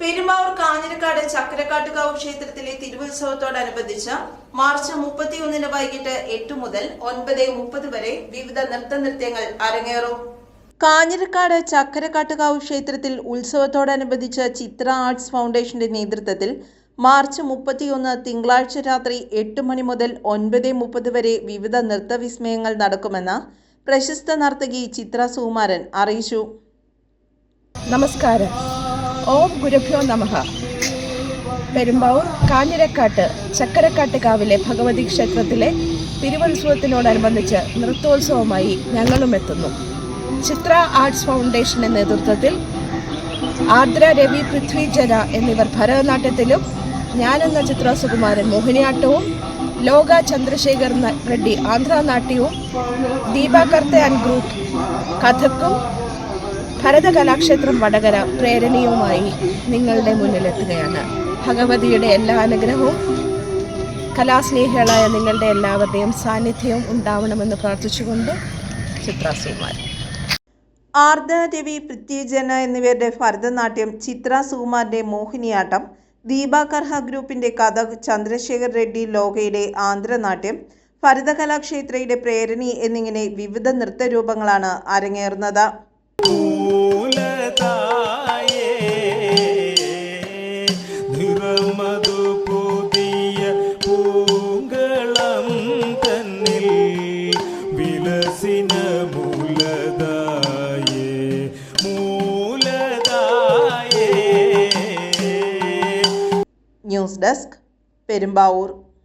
പെരുമ്പാവൂർ കാഞ്ഞിരക്കാട് ചക്കരക്കാട്ടുകാവ് ക്ഷേത്രത്തിലെ തിരുവുത്സവത്തോടനുബന്ധിച്ച് മാർച്ച് മുപ്പത്തിയൊന്നിന് വൈകിട്ട് എട്ട് മുതൽ ഒൻപത് മുപ്പത് വരെ വിവിധ നൃത്ത നൃത്യങ്ങൾ അരങ്ങേറും. കാഞ്ഞിരക്കാട് ചക്കരക്കാട്ടുകാവ് ക്ഷേത്രത്തിൽ ഉത്സവത്തോടനുബന്ധിച്ച് ചിത്ര ആർട്സ് ഫൗണ്ടേഷന്റെ നേതൃത്വത്തിൽ മാർച്ച് മുപ്പത്തിയൊന്ന് തിങ്കളാഴ്ച രാത്രി എട്ട് മണി മുതൽ ഒൻപത് മുപ്പത് വരെ വിവിധ നൃത്തവിസ്മയങ്ങൾ നടക്കുമെന്ന് പ്രശസ്ത നർത്തകി ചിത്ര സുകുമാരൻ അറിയിച്ചു. നമസ്കാരം. ഓം ഗുരുഭ്യോ നമഹ പെരുമ്പാവൂർ കാഞ്ഞിരക്കാട്ട് ചക്കരക്കാട്ട് കാവിലെ ഭഗവതി ക്ഷേത്രത്തിലെ തിരുവത്സവത്തിനോടനുബന്ധിച്ച് നൃത്തോത്സവമായി ഞങ്ങളും എത്തുന്നു ചിത്ര ആർട്സ് ഫൗണ്ടേഷന്റെ നേതൃത്വത്തിൽ ആർദ്ര രവി പൃഥ്വി ജന എന്നിവർ ഭരതനാട്യത്തിലും ഞാനെന്ന ചിത്ര സുകുമാരൻ മോഹിനിയാട്ടവും ലോക ചന്ദ്രശേഖർ റെഡ്ഡി ആന്ധ്രാനാട്യവും ദീപാകർത്തെ ആൻഡ് ഗ്രൂപ്പ് കഥക്കും ഭരതകലാക്ഷേത്രം വടകര പ്രേരണയുമായി നിങ്ങളുടെ മുന്നിലെത്തുകയാണ്. ഭഗവതിയുടെ എല്ലാ അനുഗ്രഹവും കലാസ്നേഹികളായ നിങ്ങളുടെ എല്ലാവരുടെയും സാന്നിധ്യവും ഉണ്ടാവണമെന്ന് പ്രാർത്ഥിച്ചുകൊണ്ട് ചിത്രാസുകുമാരൻ. ആർദ്രദേവി പൃഥ്വിജന എന്നിവരുടെ ഭരതനാട്യം ചിത്ര സുകുമാറിന്റെ മോഹിനിയാട്ടം ദീപാകർഹ ഗ്രൂപ്പിന്റെ കഥ ചന്ദ്രശേഖർ റെഡ്ഡി ലോകയുടെ ആന്ധ്രനാട്യം ഭരതകലാക്ഷേത്രയുടെ പ്രേരണി എന്നിങ്ങനെ വിവിധ നൃത്തരൂപങ്ങളാണ് അരങ്ങേറുന്നത്. പൂങ്കളം തന്നിൽ ന്യൂസ് ഡെസ്ക് പെരുമ്പാവൂർ